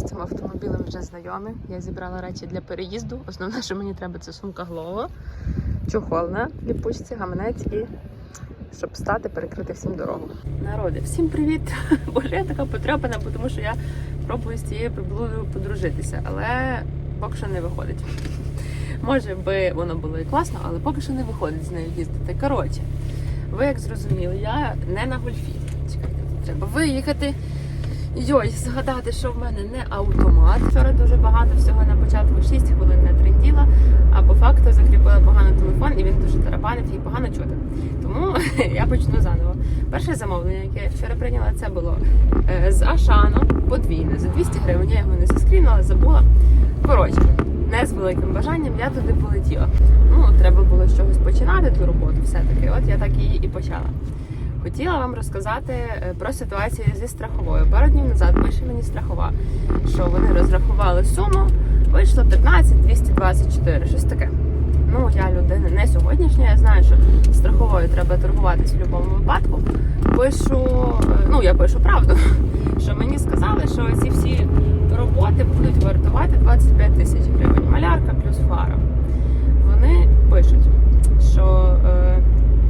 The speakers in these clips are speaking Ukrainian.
Цим автомобілем вже знайомі. Я зібрала речі для переїзду. Основне, що мені треба, це сумка Глово, чохол на ліпучці, гаманець і щоб стати, перекрити всім дорогу. Народи, всім привіт! Боже, я така потрапана, тому що я пробую з цією приблудою подружитися, але поки що не виходить. Може би воно було і класно, але поки що не виходить з нею їздити. Коротше, ви як зрозуміли, я не на гольфі. Чекайте, треба виїхати. Йой, згадати, що в мене не автомат. Вчора дуже багато всього на початку 6 хвилин не тренділа, а по факту закріпила погано телефон і він дуже тарабанив і погано чути. Тому я почну заново. Перше замовлення, яке я вчора прийняла, це було е, з Ашану подвійне за 200 гривень. Я його не заскрінила, забула. Коротше, не з великим бажанням я туди полетіла. Ну, треба було з чогось починати ту роботу, все-таки. От я так її і почала. Хотіла вам розказати е, про ситуацію зі страховою. Пару днів назад пише мені страхова, що вони розрахували суму, вийшло 15 224, щось таке. Ну, я людина не сьогоднішня, я знаю, що страховою треба торгуватись в будь-якому випадку. Пишу, е, ну я пишу правду, що мені сказали, що ці всі роботи будуть вартувати 25 тисяч гривень. Малярка плюс фара. Вони пишуть, що е,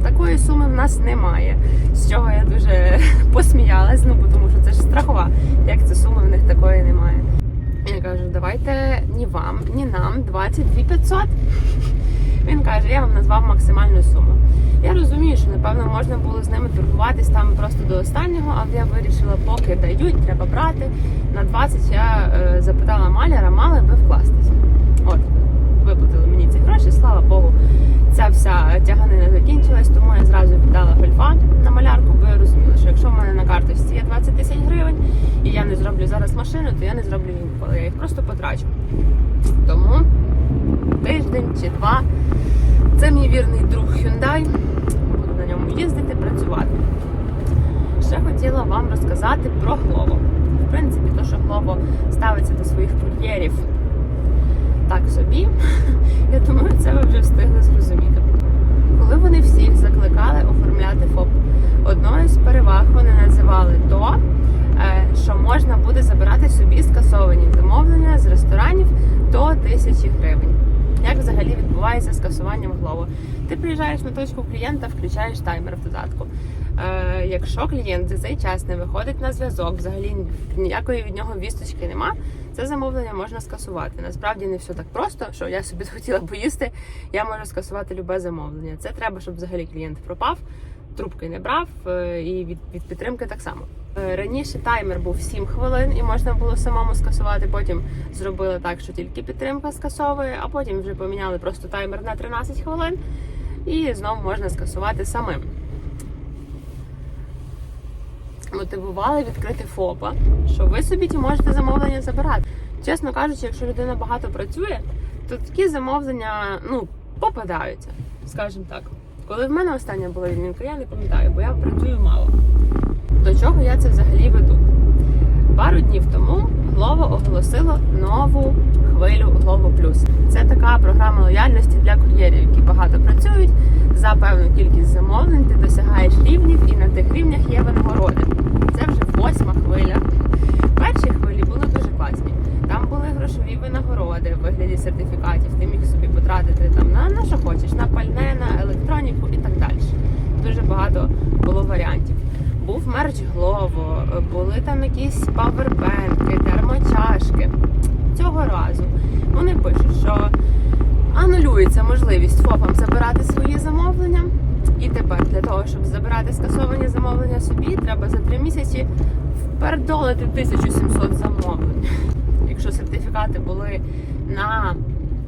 такої суми в нас немає. З чого я дуже посміялась, ну тому що це ж страхова. Як це суми в них такої немає. Я кажу, давайте ні вам, ні нам 22 500. Він каже, я вам назвав максимальну суму. Я розумію, що напевно можна було з ними торгуватись там просто до останнього, але я вирішила, поки дають, треба брати. На 20 я е, запитала маляра, мали би вкластися. От, виплатили мені ці гроші, слава Богу. Ця вся тяганина закінчилась, тому я зразу віддала гольфа на малярку, бо я розуміла, що якщо в мене на карточці є 20 тисяч гривень, і я не зроблю зараз машину, то я не зроблю її ніколи. Я їх просто потрачу. Тому тиждень чи два. Це мій вірний друг Hyundai. Буду на ньому їздити, працювати. Ще хотіла вам розказати про Глово. В принципі, то, що Глово ставиться до своїх кур'єрів так думаю, це ви вже встигли зрозуміти. Коли вони всіх закликали оформляти ФОП, одною з переваг вони називали то, е, що можна буде забирати собі скасовані замовлення з ресторанів до тисячі гривень. Як взагалі відбувається скасування в голову? Ти приїжджаєш на точку клієнта, включаєш таймер в додатку. Е, якщо клієнт за цей час не виходить на зв'язок, взагалі ніякої від нього вісточки нема, це замовлення можна скасувати. Насправді не все так просто, що я собі хотіла поїсти, я можу скасувати любе замовлення. Це треба, щоб взагалі клієнт пропав, трубки не брав, е, і від, від підтримки так само. Е, Раніше таймер був 7 хвилин і можна було самому скасувати. Потім зробили так, що тільки підтримка скасовує, а потім вже поміняли просто таймер на 13 хвилин і знову можна скасувати самим. Мотивували відкрити ФОПа, що ви собі ті можете замовлення забирати. Чесно кажучи, якщо людина багато працює, то такі замовлення ну, попадаються, скажімо так. Коли в мене остання була відмінка, я не пам'ятаю, бо я працюю мало. До чого я це взагалі веду? Пару днів тому Glovo оголосило нову хвилю Glovo. Це така програма лояльності для кур'єрів, які багато працюють. За певну кількість замовлень ти досягаєш рівнів, і на тих рівнях є винагороди. Це вже восьма хвиля. Перші хвилі були дуже класні. Там були грошові винагороди в вигляді сертифікатів. Ти міг собі потратити там на, на що хочеш, на пальне, на електроніку і так далі. Дуже багато було варіантів. Був мерч Глово, були там якісь павербенки, термочашки. Цього разу вони пишуть, що анулюється можливість ФОПам забирати свої замовлення. І тепер для щоб забирати скасовані замовлення собі, треба за три місяці впердолити 1700 замовлень. Якщо сертифікати були на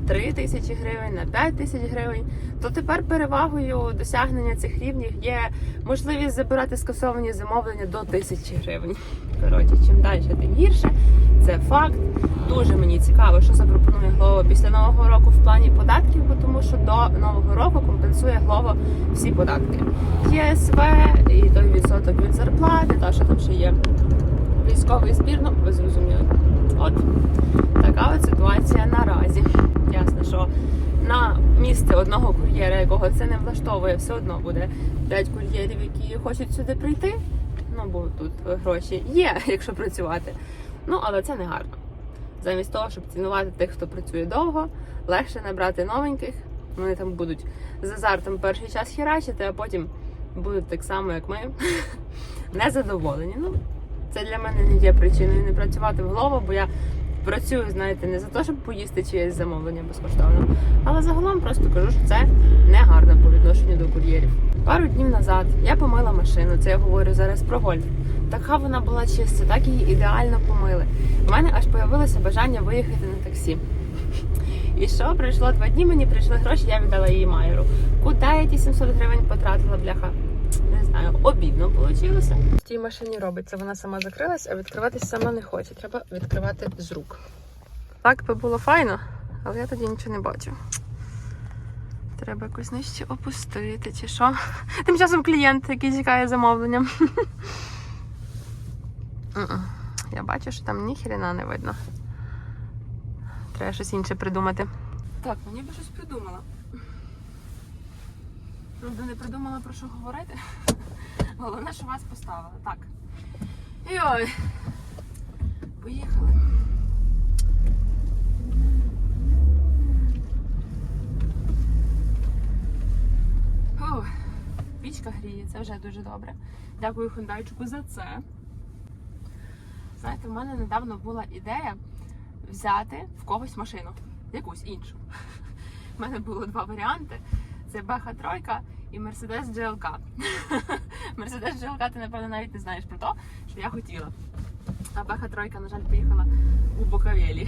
3 тисячі гривень, на 5 тисяч гривень, то тепер перевагою досягнення цих рівнів є можливість забирати скасовані замовлення до тисячі гривень. Коротше, чим далі, тим гірше. Це факт. Дуже мені цікаво, що запропонує Глово після нового року в плані податків, бо тому що до нового року компенсує Глово всі податки. ЄСВ і той відсоток від зарплати, та що там ще є військовий збір, ну ви зрозуміли. От така от ситуація наразі. Ясно, що на місце одного кур'єра, якого це не влаштовує, все одно буде 5 кур'єрів, які хочуть сюди прийти. Ну бо тут гроші є, якщо працювати. Ну але це не гарно. Замість того, щоб цінувати тих, хто працює довго, легше набрати новеньких. Вони там будуть з азартом перший час херачити, а потім будуть так само, як ми, незадоволені. Ну, це для мене не є причиною не працювати в голову, бо я працюю, знаєте, не за те, щоб поїсти чиєсь замовлення безкоштовно, але загалом просто кажу, що це не гарно по відношенню до кур'єрів. Пару днів назад я помила машину, це я говорю зараз про гольф. Така вона була чиста, так її ідеально помили. У мене аж появилося бажання виїхати на таксі. І що пройшло два дні, мені прийшли гроші, я віддала її Майеру. Куди я ті 700 гривень потратила, бляха? Не знаю, обідно вийшло. В тій машині робиться, вона сама закрилась, а відкриватись сама не хоче. Треба відкривати з рук. Так би було файно, але я тоді нічого не бачу. Треба якось нижче опустити, чи що. Тим часом клієнт, який чекає замовленням. Я бачу, що там ні хрена не видно. Треба щось інше придумати. Так, мені би щось придумала. Правда, не придумала про що говорити. Головне, що вас поставили. Так. Йой. Поїхали. Фух. Пічка гріє, це вже дуже добре. Дякую Хондайчику за це. Знаєте, в мене недавно була ідея взяти в когось машину, якусь іншу. У мене було два варіанти: це Беха Тройка і Мерседес GLK. Мерседес GLK ти, напевно, навіть не знаєш про то, що я хотіла. А Беха Тройка, на жаль, поїхала у Буковелі.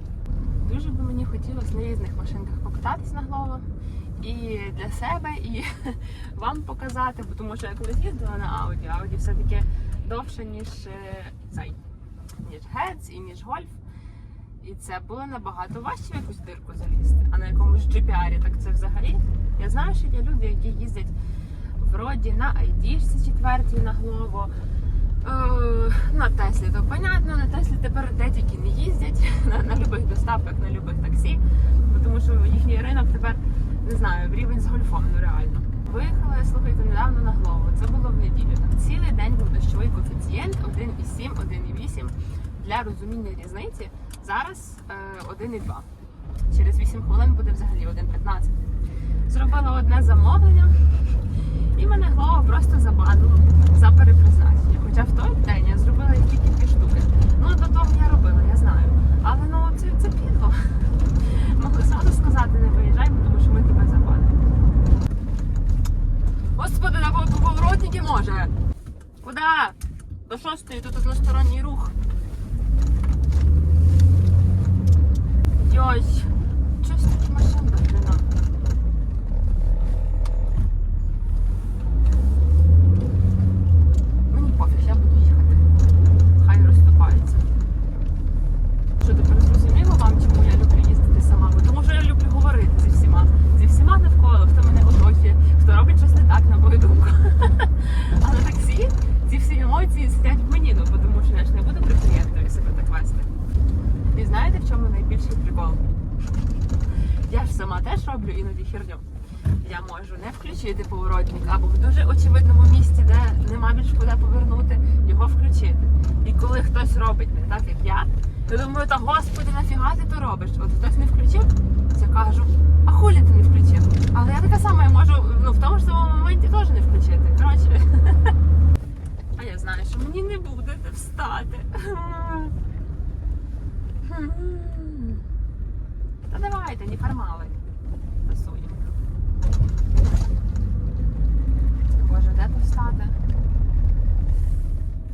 Дуже би мені хотілося на різних машинках покататись на голову. І для себе, і вам показати, бо тому що я колись їздила на Ауді. Ауді все-таки довше, ніж е, цей, ніж Гец і ніж Гольф. І це було набагато важче в якусь дирку залізти. А на якомусь GPR, так це взагалі. Я знаю, що є люди, які їздять вроді на ID четвертій на Глово. Е, на Теслі, то понятно, на Теслі тепер де тільки не їздять на, на любих доставках, на любих таксі, тому що їхній ринок тепер не знаю, рівень з гольфом, ну реально. Виїхала слухайте недавно на голову. Це було в неділю. Там цілий день був дощовий коефіцієнт 1,7, 1,8. Для розуміння різниці зараз е, 1,2. Через 8 хвилин буде взагалі 1,15. Зробила одне замовлення, і мене голова просто забанило за перепризначення. Хоча в той день я зробила їх тільки дві штуки. Ну до того я робила, я знаю. Але ну це, це підло. Могли зразу сказати, не виїжджай, бо тому що ми тебе забанимо. Господи, на поворотники може. Куди? До шостої тут односторонній рух. Йой. Щось тут машин до хрена. Мені пофіг, я буду їхати. Хай розступаються. Що тепер зрозуміло вам, чому я люблю їздити сама? Бо Тому що я люблю говорити зі всіма. Зі всіма навколо, хто мене оточує, хто робить щось не так, на мою думку. А на таксі ці всі емоції сидять в мені, ну тому що я ж не буду при клієнтові себе так вести. І знаєте, в чому найбільший прикол? Я ж сама теж роблю іноді херню. Я можу не включити поворотник або в дуже очевидному місці, де нема більш куди повернути, його включити. І коли хтось робить не так, як я, я думаю, та господи, нафіга ти то робиш? От хтось не включив, я кажу, а хулі ти не включив? Але я така сама, я можу ну, в тому ж самому моменті теж не включити. Коротше. А я знаю, що мені не буде де встати. Та давайте, не формали. Пасуємо. Боже, де тут встати?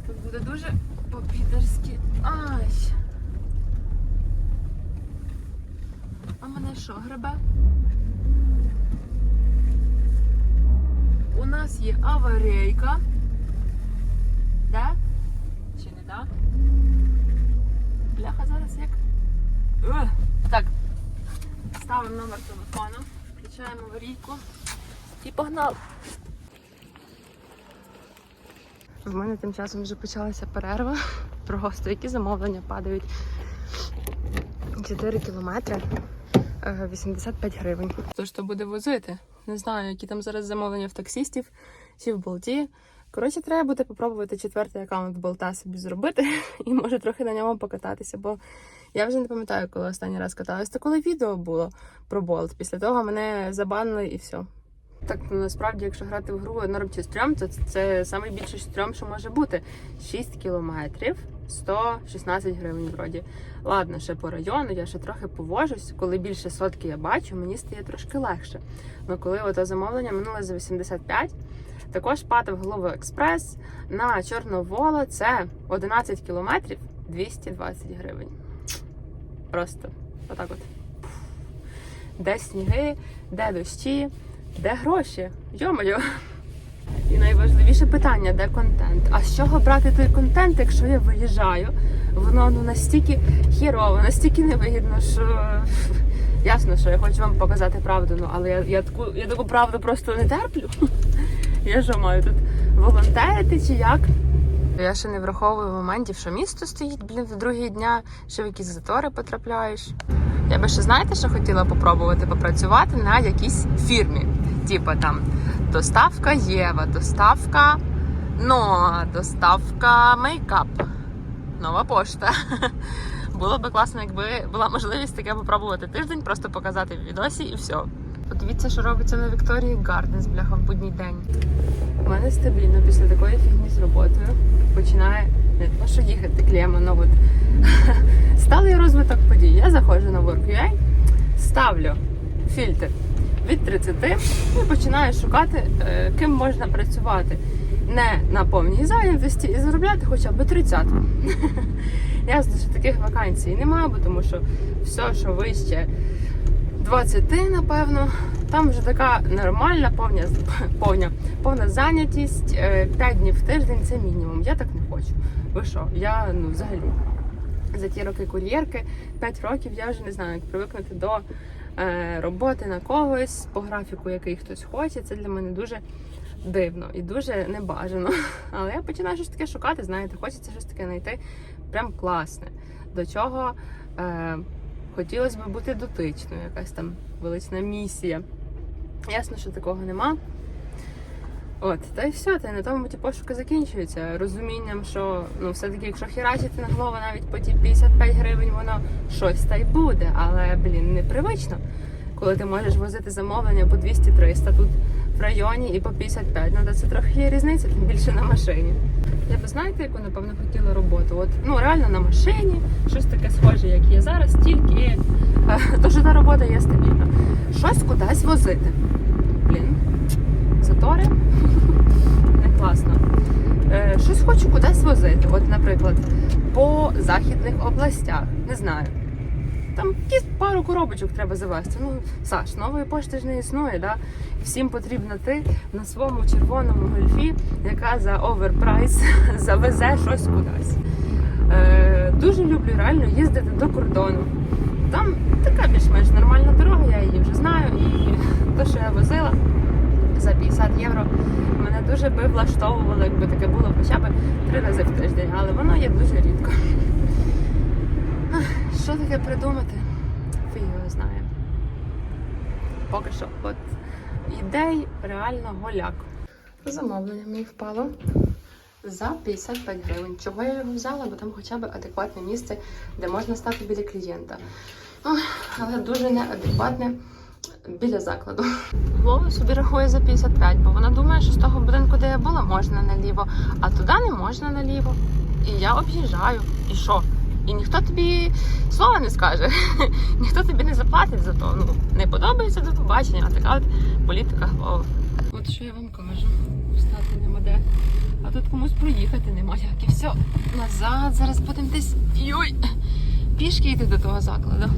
Тут буде дуже по-підерськи. Ай. А мене що, гребе? У нас є аварійка. Да? Чи не да? Бляха зараз як. Ух. Так. Ставимо номер телефону, включаємо аварійку і погнали. В мене тим часом вже почалася перерва. Просто які замовлення падають. 4 кілометри. е, 85 гривень. Хто ж то буде возити? Не знаю, які там зараз замовлення в таксістів чи в болті. Коротше, треба буде попробувати четвертий аккаунт болта собі зробити і може трохи на ньому покататися, бо я вже не пам'ятаю, коли останній раз каталась. Та коли відео було про болт. Після того мене забанили і все. Так, ну насправді, якщо грати в гру норм чи стрьом, то це найбільший стрьом, що може бути. 6 кілометрів, 116 гривень вроді. Ладно, ще по району, я ще трохи повожусь. Коли більше сотки я бачу, мені стає трошки легше. Ну коли ото замовлення минуло за 85, також падав Голови Експрес на Чорноволо. Це 11 кілометрів 220 гривень. Просто отак от. Де сніги, де дощі, де гроші? Йо-моє. І найважливіше питання, де контент? А з чого брати той контент, якщо я виїжджаю? Воно ну настільки хірово, настільки невигідно, що ясно, що я хочу вам показати правду. Ну але я, я таку я таку правду просто не терплю. Я що маю тут волонтерити чи як? Я ще не враховую моментів, що місто стоїть, блін, в другий дня, що в якісь затори потрапляєш. Я би ще знаєте, що хотіла попробувати попрацювати на якійсь фірмі. Типа там доставка Єва, доставка Ноа, доставка мейкап, нова пошта. Було би класно, якби була можливість таке попробувати тиждень, просто показати відосі і все. Подивіться, що робиться на Вікторії Гарденс, бляха, в будній день. У мене стабільно після такої фігні з роботою починає не то, що їхати клема, ну от сталий розвиток подій. Я заходжу на WorkUA, ставлю фільтр від 30 і починаю шукати, е, ким можна працювати не на повній зайнятості і заробляти хоча б 30. Ясно, що таких вакансій немає, бо тому що все, що вище 20, напевно, там вже така нормальна повня, повня, повна зайнятість. 5 днів в тиждень це мінімум. Я так не хочу. Ви що? Я ну взагалі за ті роки кур'єрки, 5 років я вже не знаю, як привикнути до е, роботи на когось по графіку, який хтось хоче. Це для мене дуже дивно і дуже небажано. Але я починаю щось таке шукати, знаєте, хочеться щось таке знайти прям класне. До чого е, хотілося б бути дотичною, якась там велична місія. Ясно, що такого нема. От, та й все, та й на тому ті пошуки закінчуються. Розумінням, що ну все-таки, якщо херачити на голову навіть по ті 55 гривень, воно щось та й буде. Але, блін, непривично, коли ти можеш возити замовлення по 200-300 тут в районі і по 55. Ну, це трохи є різниця, тим більше на машині. Я би знаєте, яку напевно хотіла роботу? От ну реально на машині, щось таке схоже, як є зараз, тільки е, що та робота є стабільна. Щось кудись возити. Блін, затори не класно. Е, щось хочу кудись возити. От, наприклад, по західних областях. Не знаю. Там якісь пару коробочок треба завести. Ну, Саш, нової пошти ж не існує, да? Всім потрібно ти на своєму червоному гольфі, яка за оверпрайс завезе щось кудись. Е, дуже люблю реально їздити до кордону. Там така більш-менш нормальна дорога, я її вже знаю. І те, що я возила за 50 євро, мене дуже би влаштовувало, якби таке було хоча б три рази в тиждень, але воно є дуже рідко. Що таке придумати? Фіг його знає. Поки що, от ідей реально голяк. Замовлення мені впало за 55 гривень. Чого я його взяла? Бо там хоча б адекватне місце, де можна стати біля клієнта. Ох, але дуже неадекватне біля закладу. Вова собі рахує за 55, бо вона думає, що з того будинку, де я була, можна наліво, а туди не можна наліво. І я об'їжджаю. І що? І ніхто тобі слова не скаже, ніхто тобі не заплатить за то. Ну не подобається до побачення, а така от політика Вова. От що я вам кажу, встати нема де. А тут комусь проїхати нема як. І все, назад, зараз будемо десь йой, пішки йти до того закладу.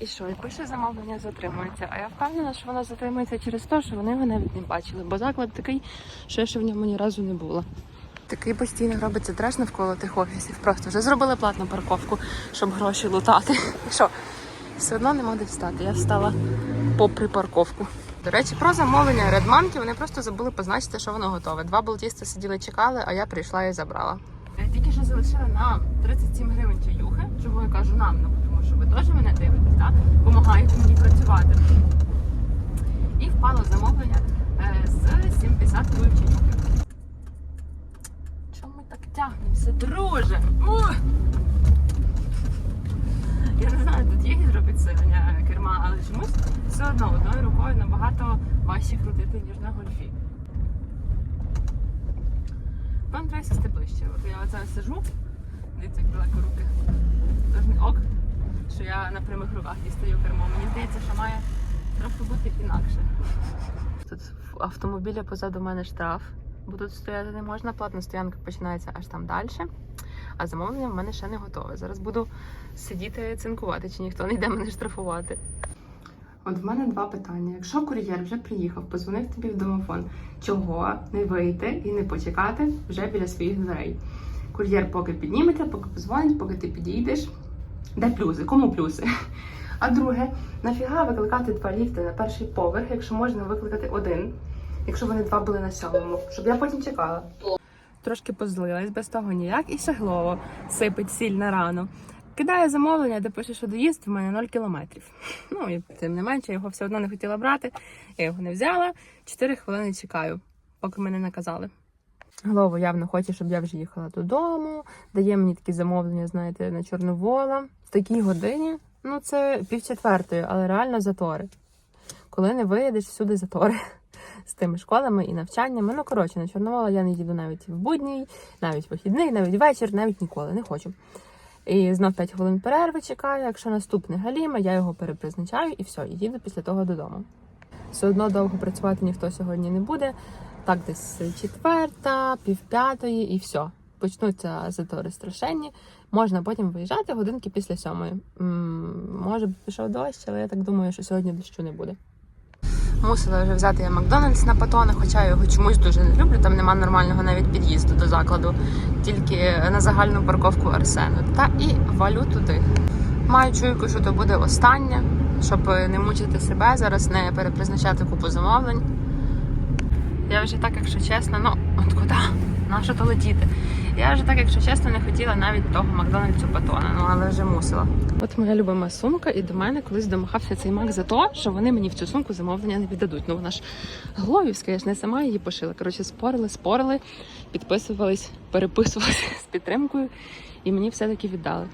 І що, і пише замовлення затримується. А я впевнена, що воно затримується через те, що вони його навіть не бачили. Бо заклад такий, що я ще в ньому ні разу не була. Такий постійно робиться треш навколо тих офісів. Просто вже зробили платну парковку, щоб гроші лутати. І що? Все одно нема де встати. Я встала попри парковку. До речі, про замовлення редманки вони просто забули позначити, що воно готове. Два болтісти сиділи, чекали, а я прийшла і забрала. Я тільки що залишила нам 37 гривень чаюхи, чого я кажу нам, ну тому що ви теж мене дивитесь, так? Помагаєте мені працювати. І впало замовлення е, з 70 чаюхи. Розтягнемося, друже. Ух! Я не знаю, тут є гідропідсилення керма, але чомусь все одно одною рукою набагато важче крутити, ніж на гольфі. Вам треба сісти ближче. От я оце сижу, дивіться, як далеко руки. Тож не ок, що я на прямих руках дістаю кермо. Мені здається, що має трохи бути інакше. Тут автомобіля позаду мене штраф, бо тут стояти не можна. Платна стоянка починається аж там далі. А замовлення в мене ще не готове. Зараз буду сидіти цинкувати, чи ніхто не йде мене штрафувати. От в мене два питання. Якщо кур'єр вже приїхав, позвонив тобі в домофон, чого не вийти і не почекати вже біля своїх дверей? Кур'єр поки підніметься, поки позвонить, поки ти підійдеш. Де плюси? Кому плюси? А друге, нафіга викликати два ліфти на перший поверх, якщо можна викликати один, якщо вони два були на сьомому, щоб я потім чекала. Трошки позлилась, без того ніяк, і Шаглово сипить сіль на рану. Кидає замовлення, де пише, що доїзд в мене 0 кілометрів. Ну і тим не менше, його все одно не хотіла брати. Я його не взяла. 4 хвилини чекаю, поки мене наказали. Голову явно хоче, щоб я вже їхала додому. Дає мені такі замовлення, знаєте, на Чорновола. В такій годині, ну це півчетвертої, але реально затори. Коли не виїдеш, всюди затори з тими школами і навчаннями. Ну, коротше, на Чорновола я не їду навіть в будній, навіть вихідний, навіть вечір, навіть ніколи не хочу. І знов 5 хвилин перерви чекаю. Якщо наступне галіма, я його перепризначаю і все, і їду після того додому. Все одно довго працювати ніхто сьогодні не буде. Так, десь четверта, півп'ятої і все. Почнуться затори страшенні. Можна потім виїжджати годинки після сьомої. М, Може б пішов дощ, але я так думаю, що сьогодні дощу не буде. Мусила вже взяти я Макдональдс на патони, хоча я його чомусь дуже не люблю. Там нема нормального навіть під'їзду до закладу, тільки на загальну парковку Арсену. Та і валю туди. Маю чуйку, що то буде останнє, щоб не мучити себе, зараз не перепризначати купу замовлень. Я вже так, якщо чесно, ну от куди? На що то летіти? Я вже так, якщо чесно, не хотіла навіть того Макдональдсу батона, ну але вже мусила. От моя любима сумка, і до мене колись домахався цей мак за те, що вони мені в цю сумку замовлення не віддадуть. Ну вона ж гловівська, я ж не сама її пошила. Коротше, спорили, спорили, підписувались, переписувалися з підтримкою, і мені все-таки віддали.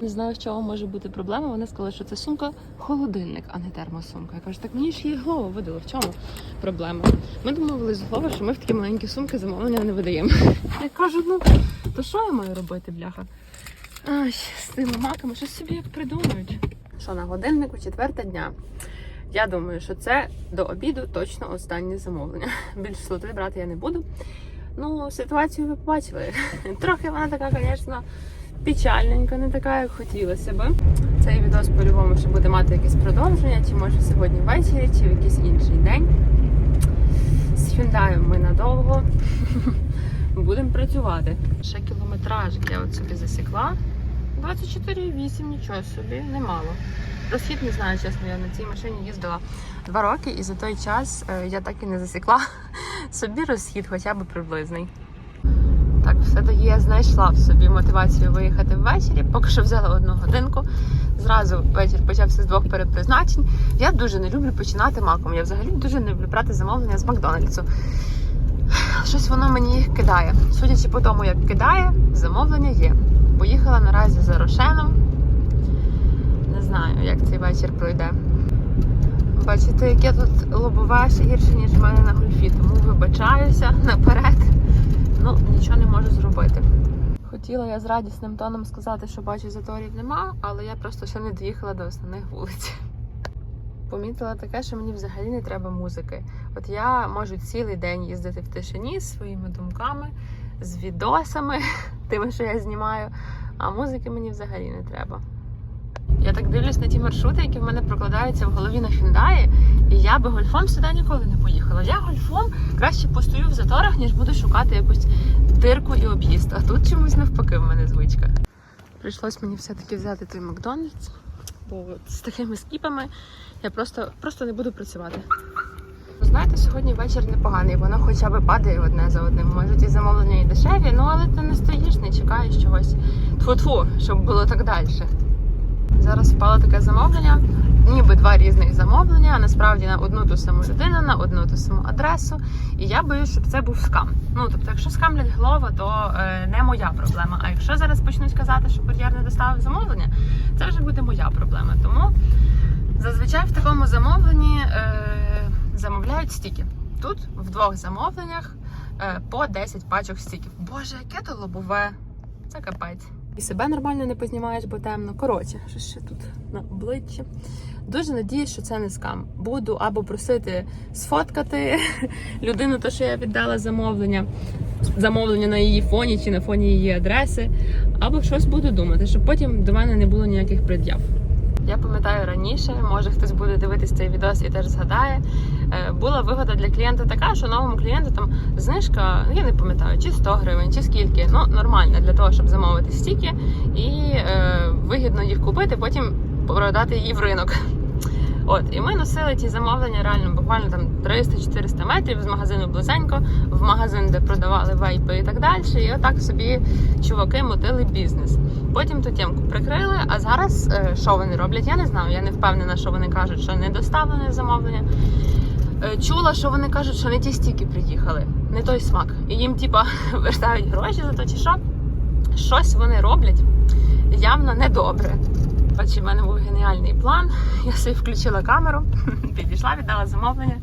Не знаю, в чому може бути проблема. Вони сказали, що це сумка холодильник, а не термосумка. Я кажу, так мені ж її голова видала. В чому проблема? Ми домовились з голови, що ми в такі маленькі сумки замовлення не видаємо. Я кажу, ну то що я маю робити, бляха? Ай, з тими маками, щось собі як придумають. Що на годиннику четверта дня. Я думаю, що це до обіду точно останнє замовлення. Більше слоти брати я не буду. Ну, ситуацію ви побачили. Трохи вона така, звісно, печальненька, не така, як хотілося би. Цей відос по-любому ще буде мати якесь продовження, чи може сьогодні ввечері, чи в якийсь інший день. З Hyundai ми надовго будемо працювати. Ще кілометраж я от собі засікла. 24,8, нічого собі, немало. Розхід не знаю, чесно, я на цій машині їздила два роки, і за той час е, я так і не засікла собі розхід, хоча б приблизний. Так, все-таки я знайшла в собі мотивацію виїхати ввечері, поки що взяла одну годинку. Зразу вечір почався з двох перепризначень. Я дуже не люблю починати маком. Я взагалі дуже не люблю брати замовлення з Макдональдсу. Щось воно мені кидає. Судячи по тому, як кидає, замовлення є. Поїхала наразі за Рошеном. Не знаю, як цей вечір пройде. Бачите, яке тут лобове ще гірше, ніж в мене на гольфі, тому вибачаюся наперед. Ну, нічого не можу зробити. Хотіла я з радісним тоном сказати, що бачу заторів нема, але я просто ще не доїхала до основних вулиць. Помітила таке, що мені взагалі не треба музики. От я можу цілий день їздити в тишині з своїми думками, з відосами, тими, що я знімаю, а музики мені взагалі не треба. Я так дивлюсь на ті маршрути, які в мене прокладаються в голові на Hyundai, і я би гольфом сюди ніколи не поїхала. Я гольфом краще постою в заторах, ніж буду шукати якусь дирку і об'їзд. А тут чомусь навпаки в мене звичка. Прийшлось мені все-таки взяти той Макдональдс, бо з такими скіпами я просто, просто не буду працювати. Знаєте, сьогодні вечір непоганий, воно хоча б падає одне за одним. Може, ті замовлення і дешеві, ну але ти не стоїш, не чекаєш чогось. Тфу-тфу, щоб було так далі. Зараз впало таке замовлення ніби два різних замовлення, а насправді на одну ту саму людину, на одну ту саму адресу. І я боюсь, щоб це був скам. Ну тобто, якщо скамлять Глова, то е, не моя проблема. А якщо зараз почнуть казати, що кур'єр не доставив замовлення, це вже буде моя проблема. Тому зазвичай в такому замовленні е, замовляють стільки. Тут в двох замовленнях е, по 10 пачок стіків. Боже, яке то лобове! Це капець. І себе нормально не познімаєш, бо темно. Коротше, що ще тут на обличчі. Дуже надіюсь, що це не скам. Буду або просити сфоткати людину, то що я віддала замовлення, замовлення на її фоні чи на фоні її адреси, або щось буду думати, щоб потім до мене не було ніяких пред'яв. Я пам'ятаю раніше, може хтось буде дивитись цей відос і теж згадає. Е, Була вигода для клієнта така, що новому клієнту там знижка, ну, я не пам'ятаю, чи 100 гривень, чи скільки. Ну нормально для того, щоб замовити стільки і е, вигідно їх купити, потім продати її в ринок. От, і ми носили ті замовлення реально буквально там 300-400 метрів з магазину близенько, в магазин, де продавали вейпи і так далі. І отак собі чуваки мотили бізнес. Потім ту тємку прикрили. А зараз е, що вони роблять? Я не знаю. Я не впевнена, що вони кажуть, що не доставлене замовлення. Е, Чула, що вони кажуть, що не ті стіки приїхали, не той смак. І їм, типа, вертають гроші за то, чи що. Щось вони роблять явно недобре. Бачите, в мене був геніальний план. Я собі включила камеру, підійшла, віддала замовлення.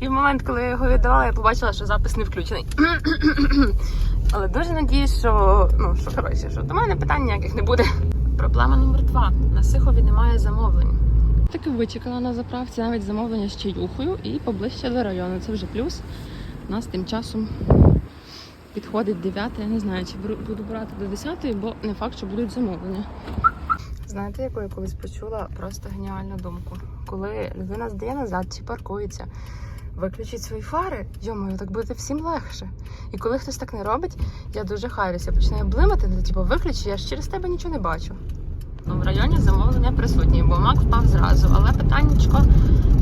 І в момент, коли я його віддавала, я побачила, що запис не включений. Але дуже надіюсь, що ну що коротше, що до мене питань ніяких не буде. Проблема номер два: на Сихові немає замовлень. Таки вичекала на заправці навіть замовлення з чаюхою і поближче до району. Це вже плюс. У нас тим часом підходить 9. Я не знаю, чи буду брати до 10, бо не факт, що будуть замовлення. Знаєте, яку я колись почула просто геніальну думку. Коли людина здає назад чи паркується, виключить свої фари, йомою, так буде всім легше. І коли хтось так не робить, я дуже харюся, починаю блимати, типу, виключи, я ж через тебе нічого не бачу. В районі замовлення присутні, бо мак впав зразу, але питаннячко,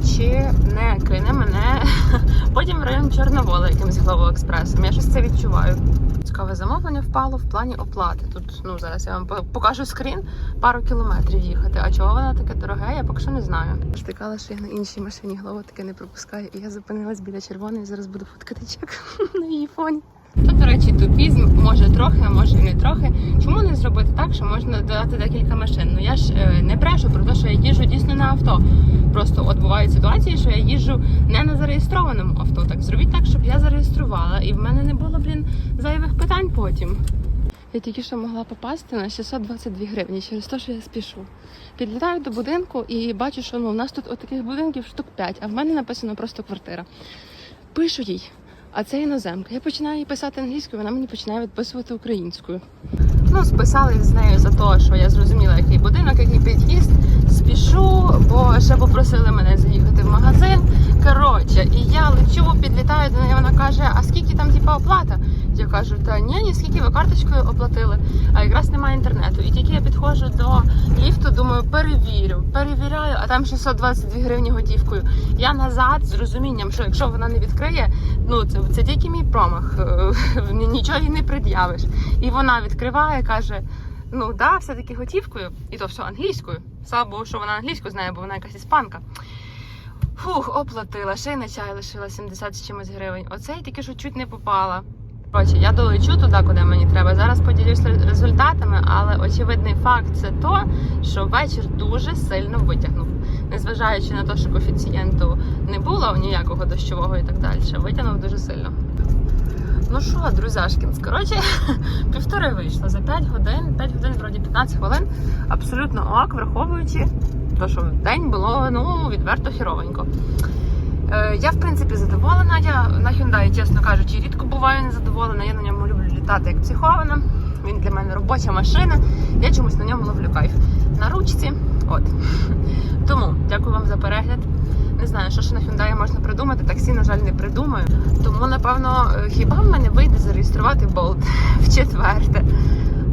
чи не кине мене потім в район Чорновола якимось главою експресом. Я щось це відчуваю. Цікаве замовлення впало в плані оплати. Тут ну зараз я вам покажу скрін пару кілометрів їхати. А чого вона таке дороге, я поки що не знаю. Штикала, що я на іншій машині голову таке не пропускаю, і я зупинилась біля червоної. Зараз буду фоткати чек на її фоні. Тут, до речі, тупізм може трохи, а може не трохи. Чому не зробити так, що можна додати декілька машин? Ну я ж е, не брешу про те, що я їжджу дійсно на авто. Просто от бувають ситуації, що я їжджу не на зареєстрованому авто. Так зробіть так, щоб я зареєструвала, і в мене не було, блін, зайвих питань потім. Я тільки що могла попасти на 622 гривні через те, що я спішу. Підлітаю до будинку і бачу, що ну, у нас тут от таких будинків штук 5, а в мене написано просто квартира. Пишу їй, а це іноземка. Я починаю їй писати англійською, вона мені починає відписувати українською. Ну, списали з нею за те, що я зрозуміла, який будинок, який під'їзд. Спішу, бо ще попросили мене заїхати в магазин. Коротше, і я лечу, підлітаю до неї. Вона каже: А скільки там типа оплата? Я кажу, та ні, ні, скільки ви карточкою оплатили, а якраз немає інтернету. І тільки я підходжу до ліфту, думаю, перевірю, перевіряю, а там 622 гривні готівкою. Я назад з розумінням, що якщо вона не відкриє, ну це, це тільки мій промах, е, нічого їй не пред'явиш. І вона відкриває, каже. Ну да, все-таки готівкою, і то все англійською. Богу, що вона англійську знає, бо вона якась іспанка. Фух, оплатила, ще й на чай лишила 70 з чимось гривень. Оце я тільки що чуть не попала. Коротше, я долечу туди, куди мені треба. Зараз поділюсь результатами, але очевидний факт це то, що вечір дуже сильно витягнув. Незважаючи на те, що коефіцієнту не було ніякого дощового і так далі, витягнув дуже сильно. Ну що, друзяшкінс, коротше, півтори вийшло за 5 годин, 5 годин, вроді 15 хвилин. Абсолютно ок, враховуючи те, що в день було ну, відверто хіровенько. Е, я, в принципі, задоволена. Я на Hyundai, чесно кажучи, рідко буваю незадоволена. Я на ньому люблю літати як психована. Він для мене робоча машина. Я чомусь на ньому ловлю кайф. На ручці. От. Тому дякую вам за перегляд. Не знаю, що ще на Hyundai можна придумати. Таксі, на жаль, не придумаю. Тому, напевно, е, хіба в мене вийде зареєструвати болт в четверте.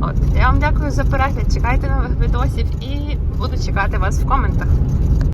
От. Я вам дякую за перегляд. Чекайте нових відосів і буду чекати вас в коментах.